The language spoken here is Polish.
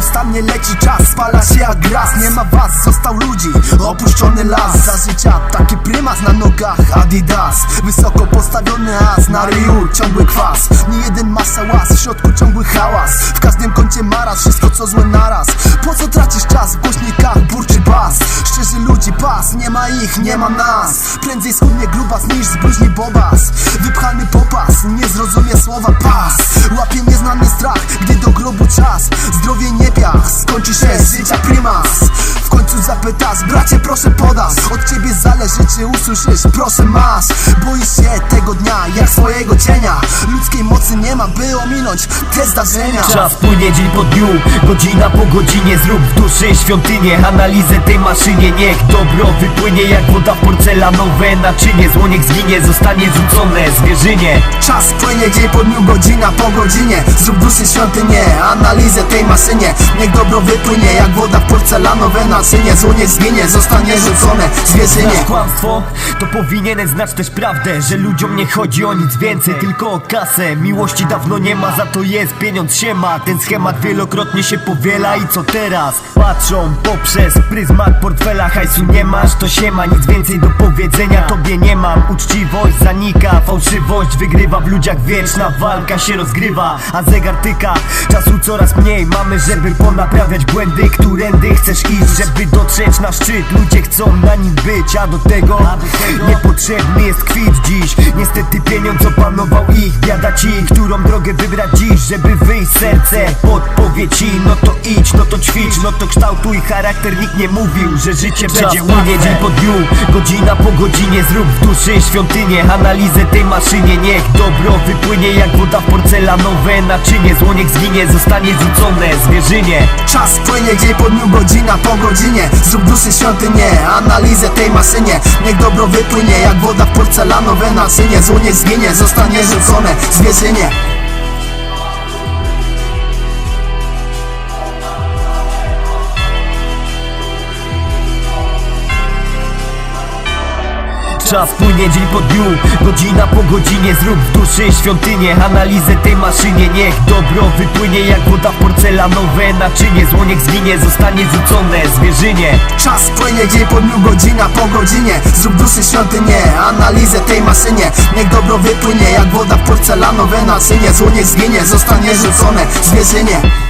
Nieustannie leci czas, spala się jak gras Nie ma was, został ludzi, opuszczony las. Za życia taki prymas na nogach Adidas Wysoko postawiony as na ryju Ciągły kwas, nie jeden masa łas W środku ciągły hałas. W każdym kącie maraz, wszystko co złe naraz. Po co tracisz czas w głośnikach burczy bas? Szczerzy ludzi pas, nie ma ich, nie ma nas. Prędzej schudnie grubas niż zbluźni bobas. Wypchany popas, nie zrozumie słowa pas. Łapie nieznany strach, gdy do grobu czas Escondicie, zicia primas końcu zapytasz, bracie proszę podasz. Od ciebie zależy czy usłyszysz, proszę masz. Boisz się tego dnia, jak swojego cienia. Ludzkiej mocy nie ma, by ominąć te zdarzenia. Czas płynie dzień po dniu, godzina po godzinie. Zrób w duszy świątynię, analizę tej maszynie. Niech dobro wypłynie jak woda w porcelanowe naczynie. Zło niech zginie, zostanie rzucone zwierzynie Czas płynie dzień po dniu, godzina po godzinie. Zrób duszy świątynię, analizę tej maszynie. Niech dobro wypłynie jak woda w porcelanowe naczynie Zło niech zginie, zostanie rzucone zwierzynie Znasz kłamstwo, to powinieneś znać też prawdę Że ludziom nie chodzi o nic więcej, tylko o kasę. Miłości dawno nie ma, za to jest, pieniądz się ma. Ten schemat wielokrotnie się powiela i co teraz? Patrzą poprzez pryzmat portfela Hajsu nie masz, to się ma, nic więcej do powiedzenia tobie nie mam. Uczciwość zanika, fałszywość wygrywa. W ludziach wieczna walka się rozgrywa A zegar tyka, czasu coraz mniej Mamy, żeby ponaprawiać błędy, którędy chcesz iść Żeby dotrzeć na szczyt, ludzie chcą na nim być A do tego niepotrzebny jest kwit dziś. Niestety pieniądz opanował ich Biada ci, którą drogę wybrać dziś Żeby wyjść serce, podpowie ci No to idź, no to ćwicz, no to kształtuj charakter. Nikt nie mówił, że życie będzie łatwe dzień po dniu, godzina po godzinie Zrób w duszy świątynię, analizę tej maszynie. Niech dobro wypłynie jak woda w porcelanowe naczynie. Zło niech zginie, zostanie rzucone zwierzynie. Czas płynie dzień po dniu, godzina po godzinie Zrób duszy świątynię, analizę tej maszynie. Niech dobro wypłynie jak woda w porcelanowe naczynie Zło niech zginie, zostanie rzucone zwierzynie Czas płynie dzień po dniu, godzina po godzinie Zrób w duszy świątynię, analizę tej maszynie Niech dobro wypłynie jak woda w porcelanowe naczynie. Zło zginie, zostanie rzucone zwierzynie Czas płynie dzień po dniu, godzina po godzinie. Zrób duszy świątynię, analizę tej maszynie. Niech dobro wypłynie jak woda w porcelanowe naczynie. Zło zginie, zostanie rzucone zwierzynie